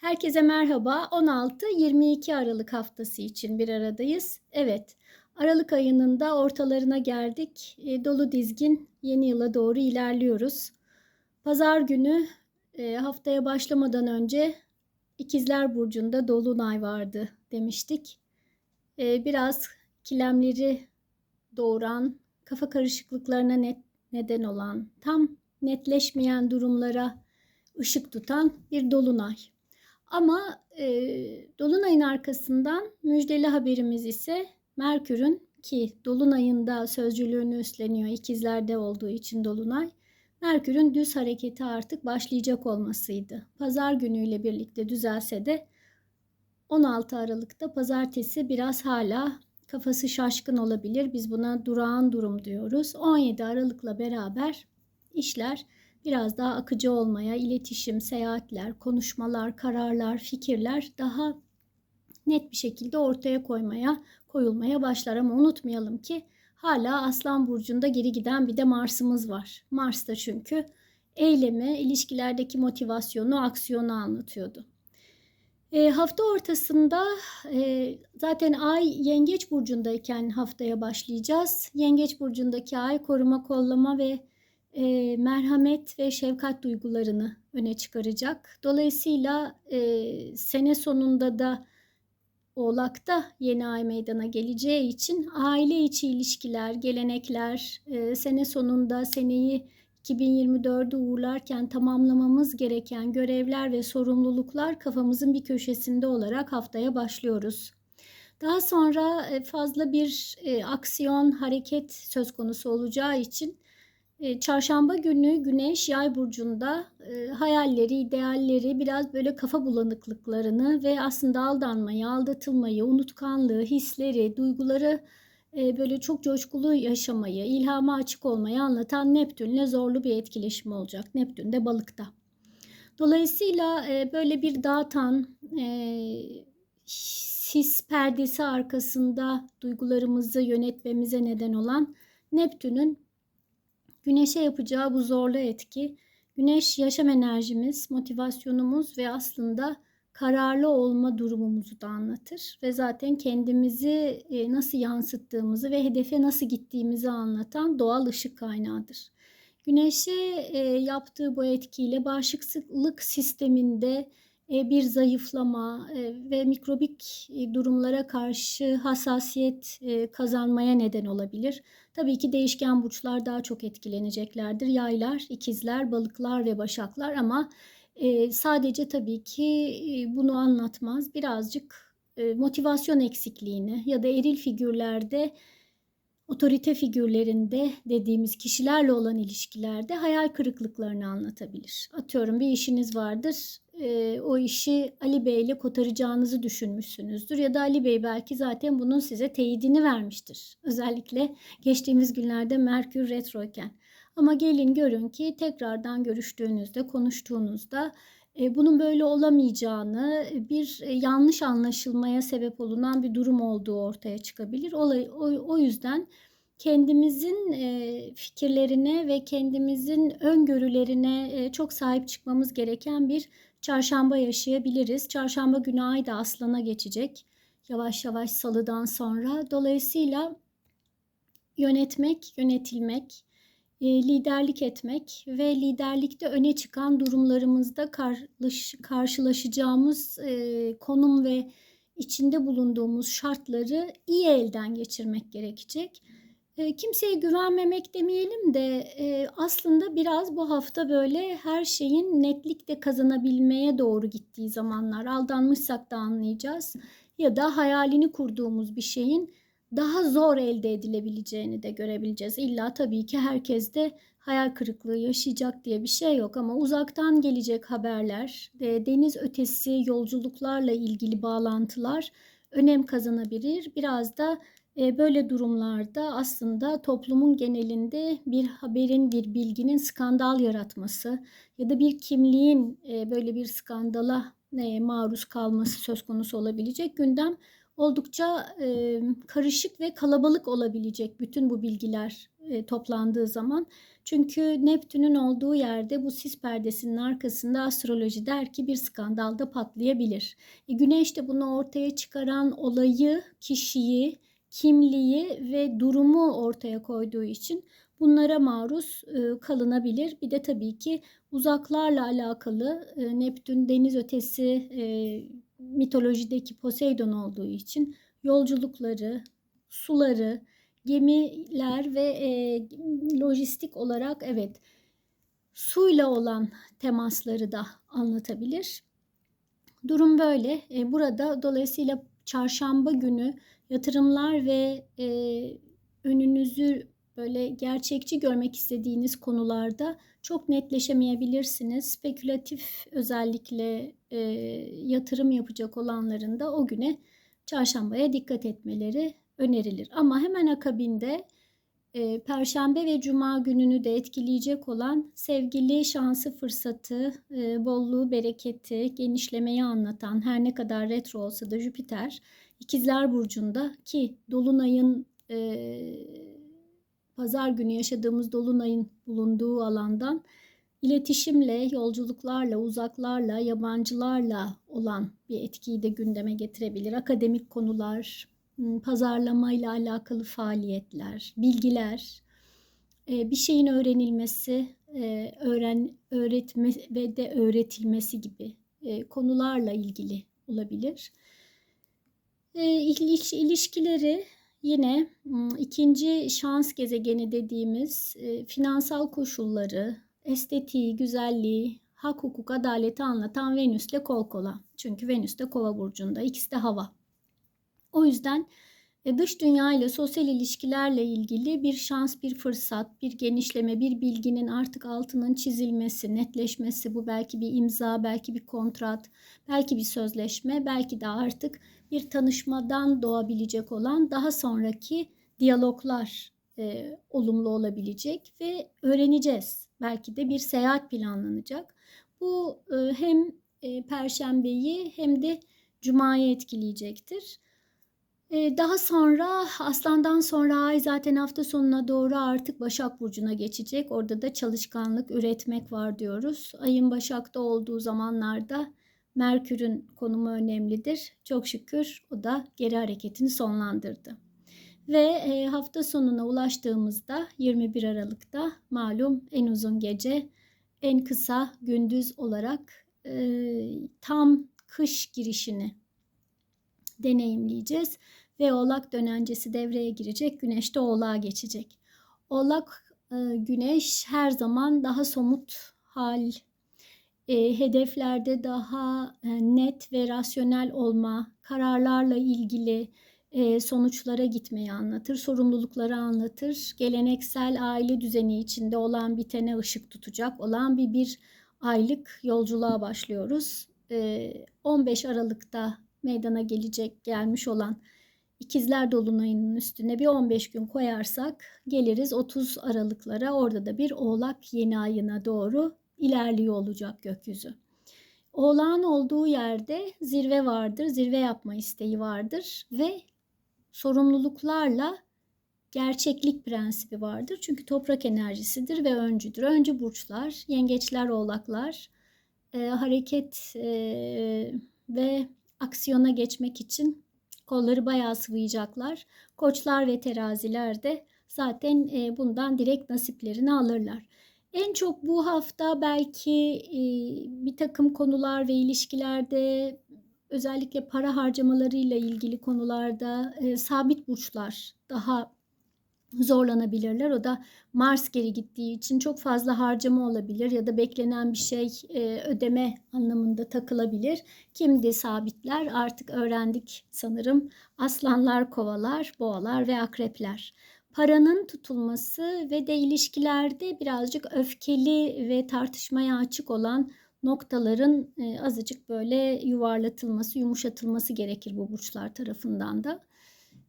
Herkese merhaba. 16-22 Aralık haftası için bir aradayız. Evet, Aralık ayının da ortalarına geldik. E, dolu dizgin yeni yıla doğru ilerliyoruz. Pazar günü e, haftaya başlamadan önce İkizler Burcu'nda Dolunay vardı demiştik. E, biraz kilemleri doğuran, kafa karışıklıklarına net, neden olan, tam netleşmeyen durumlara ışık tutan bir dolunay. Ama e, Dolunay'ın arkasından müjdeli haberimiz ise Merkür'ün ki Dolunay'ında sözcülüğünü üstleniyor ikizlerde olduğu için Dolunay. Merkür'ün düz hareketi artık başlayacak olmasıydı. Pazar günüyle birlikte düzelse de 16 Aralık'ta pazartesi biraz hala kafası şaşkın olabilir. Biz buna durağan durum diyoruz. 17 Aralık'la beraber işler biraz daha akıcı olmaya, iletişim, seyahatler, konuşmalar, kararlar, fikirler daha net bir şekilde ortaya koymaya, koyulmaya başlar. Ama unutmayalım ki hala Aslan Burcu'nda geri giden bir de Mars'ımız var. Mars da çünkü eylemi, ilişkilerdeki motivasyonu, aksiyonu anlatıyordu. E, hafta ortasında e, zaten ay Yengeç Burcu'ndayken haftaya başlayacağız. Yengeç Burcu'ndaki ay koruma, kollama ve e, merhamet ve şefkat duygularını öne çıkaracak. Dolayısıyla e, sene sonunda da Oğlak'ta yeni ay meydana geleceği için aile içi ilişkiler, gelenekler, e, sene sonunda seneyi 2024'ü uğurlarken tamamlamamız gereken görevler ve sorumluluklar kafamızın bir köşesinde olarak haftaya başlıyoruz. Daha sonra e, fazla bir e, aksiyon, hareket söz konusu olacağı için çarşamba günü Güneş Yay burcunda e, hayalleri, idealleri, biraz böyle kafa bulanıklıklarını ve aslında aldanmayı, aldatılmayı, unutkanlığı, hisleri, duyguları e, böyle çok coşkulu yaşamayı, ilhama açık olmayı anlatan Neptünle zorlu bir etkileşim olacak. Neptün de balıkta. Dolayısıyla böyle bir dağıtan, sis perdesi arkasında duygularımızı yönetmemize neden olan Neptün'ün Güneşe yapacağı bu zorlu etki, güneş yaşam enerjimiz, motivasyonumuz ve aslında kararlı olma durumumuzu da anlatır ve zaten kendimizi e, nasıl yansıttığımızı ve hedefe nasıl gittiğimizi anlatan doğal ışık kaynağıdır. Güneşe e, yaptığı bu etkiyle bağışıklık sisteminde bir zayıflama ve mikrobik durumlara karşı hassasiyet kazanmaya neden olabilir. Tabii ki değişken burçlar daha çok etkileneceklerdir. Yaylar, ikizler, balıklar ve başaklar ama e, sadece tabii ki e, bunu anlatmaz. Birazcık e, motivasyon eksikliğini ya da eril figürlerde otorite figürlerinde dediğimiz kişilerle olan ilişkilerde hayal kırıklıklarını anlatabilir. Atıyorum bir işiniz vardır e, o işi Ali Bey ile kotaracağınızı düşünmüşsünüzdür. Ya da Ali Bey belki zaten bunun size teyidini vermiştir. Özellikle geçtiğimiz günlerde Merkür retroyken. Ama gelin görün ki tekrardan görüştüğünüzde, konuştuğunuzda e, bunun böyle olamayacağını, bir e, yanlış anlaşılmaya sebep olunan bir durum olduğu ortaya çıkabilir. O, o, o yüzden kendimizin e, fikirlerine ve kendimizin öngörülerine e, çok sahip çıkmamız gereken bir çarşamba yaşayabiliriz. Çarşamba günü ay da aslana geçecek. Yavaş yavaş salıdan sonra. Dolayısıyla yönetmek, yönetilmek, e, liderlik etmek ve liderlikte öne çıkan durumlarımızda karşılaşacağımız e, konum ve içinde bulunduğumuz şartları iyi elden geçirmek gerekecek kimseye güvenmemek demeyelim de aslında biraz bu hafta böyle her şeyin netlikle kazanabilmeye doğru gittiği zamanlar. Aldanmışsak da anlayacağız ya da hayalini kurduğumuz bir şeyin daha zor elde edilebileceğini de görebileceğiz. İlla tabii ki herkes de hayal kırıklığı yaşayacak diye bir şey yok ama uzaktan gelecek haberler, deniz ötesi yolculuklarla ilgili bağlantılar önem kazanabilir. Biraz da böyle durumlarda aslında toplumun genelinde bir haberin, bir bilginin skandal yaratması ya da bir kimliğin böyle bir skandala maruz kalması söz konusu olabilecek. Gündem oldukça karışık ve kalabalık olabilecek bütün bu bilgiler toplandığı zaman. Çünkü Neptün'ün olduğu yerde bu sis perdesinin arkasında astroloji der ki bir skandalda patlayabilir. E, Güneş de bunu ortaya çıkaran olayı, kişiyi, kimliği ve durumu ortaya koyduğu için bunlara maruz e, kalınabilir. Bir de tabii ki uzaklarla alakalı e, Neptün deniz ötesi e, mitolojideki Poseidon olduğu için yolculukları, suları, gemiler ve lojistik olarak evet suyla olan temasları da anlatabilir. Durum böyle. Burada dolayısıyla çarşamba günü yatırımlar ve e, önünüzü böyle gerçekçi görmek istediğiniz konularda çok netleşemeyebilirsiniz. Spekülatif özellikle e, yatırım yapacak olanların da o güne çarşambaya dikkat etmeleri önerilir. Ama hemen akabinde e, Perşembe ve Cuma gününü de etkileyecek olan sevgili şansı, fırsatı, e, bolluğu, bereketi, genişlemeyi anlatan her ne kadar retro olsa da Jüpiter İkizler Burcu'nda ki Dolunay'ın e, pazar günü yaşadığımız Dolunay'ın bulunduğu alandan iletişimle, yolculuklarla, uzaklarla, yabancılarla olan bir etkiyi de gündeme getirebilir. Akademik konular, pazarlama ile alakalı faaliyetler, bilgiler, bir şeyin öğrenilmesi, öğren öğretme ve de öğretilmesi gibi konularla ilgili olabilir. İlişkileri yine ikinci şans gezegeni dediğimiz finansal koşulları, estetiği, güzelliği, hak hukuk, adaleti anlatan Venüs'le kol kola. Çünkü Venüs de kova burcunda, ikisi de hava. O yüzden e, dış dünya ile sosyal ilişkilerle ilgili bir şans, bir fırsat, bir genişleme, bir bilginin artık altının çizilmesi, netleşmesi, bu belki bir imza, belki bir kontrat, belki bir sözleşme, belki de artık bir tanışmadan doğabilecek olan daha sonraki diyaloglar e, olumlu olabilecek ve öğreneceğiz. Belki de bir seyahat planlanacak. Bu e, hem e, perşembeyi hem de cumayı etkileyecektir. Ee, daha sonra Aslan'dan sonra ay zaten hafta sonuna doğru artık Başak Burcu'na geçecek. Orada da çalışkanlık, üretmek var diyoruz. Ayın Başak'ta olduğu zamanlarda Merkür'ün konumu önemlidir. Çok şükür o da geri hareketini sonlandırdı. Ve e, hafta sonuna ulaştığımızda 21 Aralık'ta malum en uzun gece, en kısa gündüz olarak e, tam kış girişini deneyimleyeceğiz ve Oğlak dönencesi devreye girecek. Güneş de Oğlak'a geçecek. Oğlak e, Güneş her zaman daha somut hal, e, hedeflerde daha e, net ve rasyonel olma, kararlarla ilgili sonuçlara gitmeyi anlatır, sorumlulukları anlatır. Geleneksel aile düzeni içinde olan bitene ışık tutacak olan bir bir aylık yolculuğa başlıyoruz. E, 15 Aralık'ta meydana gelecek gelmiş olan İkizler Dolunay'ının üstüne bir 15 gün koyarsak geliriz 30 Aralıklara. Orada da bir Oğlak yeni ayına doğru ilerliyor olacak gökyüzü. Oğlağın olduğu yerde zirve vardır, zirve yapma isteği vardır ve sorumluluklarla gerçeklik prensibi vardır. Çünkü toprak enerjisidir ve öncüdür. Öncü burçlar, yengeçler, oğlaklar e, hareket e, ve aksiyona geçmek için kolları bayağı sıvayacaklar. Koçlar ve teraziler de zaten e, bundan direkt nasiplerini alırlar. En çok bu hafta belki e, bir takım konular ve ilişkilerde özellikle para harcamalarıyla ilgili konularda e, sabit burçlar daha zorlanabilirler. O da Mars geri gittiği için çok fazla harcama olabilir ya da beklenen bir şey e, ödeme anlamında takılabilir. Kimdi sabitler artık öğrendik sanırım. Aslanlar, kovalar, boğalar ve akrepler. Paranın tutulması ve de ilişkilerde birazcık öfkeli ve tartışmaya açık olan noktaların e, azıcık böyle yuvarlatılması, yumuşatılması gerekir bu burçlar tarafından da.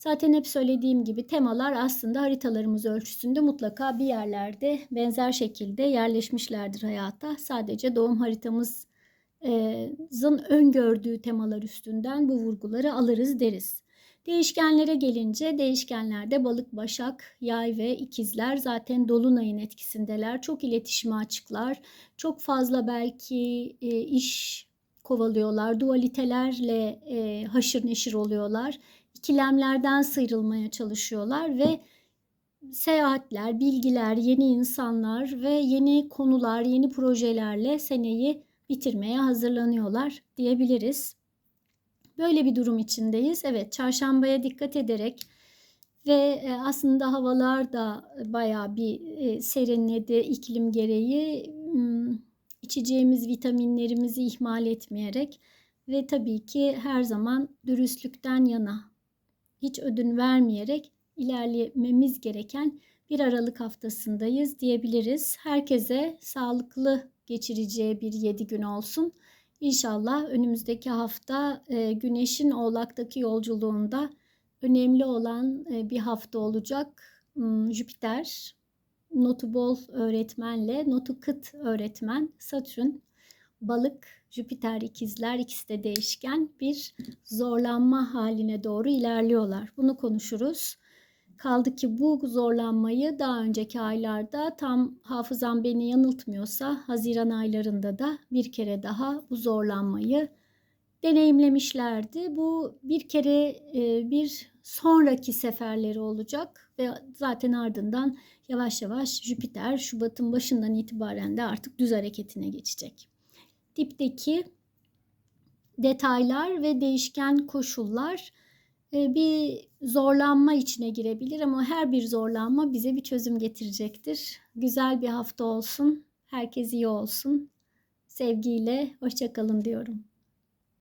Zaten hep söylediğim gibi temalar aslında haritalarımız ölçüsünde mutlaka bir yerlerde benzer şekilde yerleşmişlerdir hayata. Sadece doğum haritamızın öngördüğü temalar üstünden bu vurguları alırız deriz. Değişkenlere gelince değişkenlerde balık, başak, yay ve ikizler zaten dolunayın etkisindeler. Çok iletişime açıklar. Çok fazla belki e, iş kovalıyorlar. Dualitelerle e, haşır neşir oluyorlar. İkilemlerden sıyrılmaya çalışıyorlar ve seyahatler, bilgiler, yeni insanlar ve yeni konular, yeni projelerle seneyi bitirmeye hazırlanıyorlar diyebiliriz. Böyle bir durum içindeyiz. Evet, çarşambaya dikkat ederek ve e, aslında havalar da bayağı bir e, serinledi iklim gereği. Hmm, içeceğimiz vitaminlerimizi ihmal etmeyerek ve tabii ki her zaman dürüstlükten yana hiç ödün vermeyerek ilerlememiz gereken bir Aralık haftasındayız diyebiliriz. Herkese sağlıklı geçireceği bir 7 gün olsun. İnşallah önümüzdeki hafta e, Güneş'in Oğlak'taki yolculuğunda önemli olan e, bir hafta olacak. Hmm, Jüpiter, notu bol öğretmenle, notu kıt öğretmen, Satürn, balık, Jüpiter ikizler ikisi de değişken bir zorlanma haline doğru ilerliyorlar. Bunu konuşuruz. Kaldı ki bu zorlanmayı daha önceki aylarda tam hafızam beni yanıltmıyorsa Haziran aylarında da bir kere daha bu zorlanmayı deneyimlemişlerdi. Bu bir kere e, bir sonraki seferleri olacak ve zaten ardından yavaş yavaş Jüpiter Şubat'ın başından itibaren de artık düz hareketine geçecek. Dipteki detaylar ve değişken koşullar e, bir zorlanma içine girebilir ama her bir zorlanma bize bir çözüm getirecektir. Güzel bir hafta olsun. Herkes iyi olsun. Sevgiyle hoşçakalın diyorum.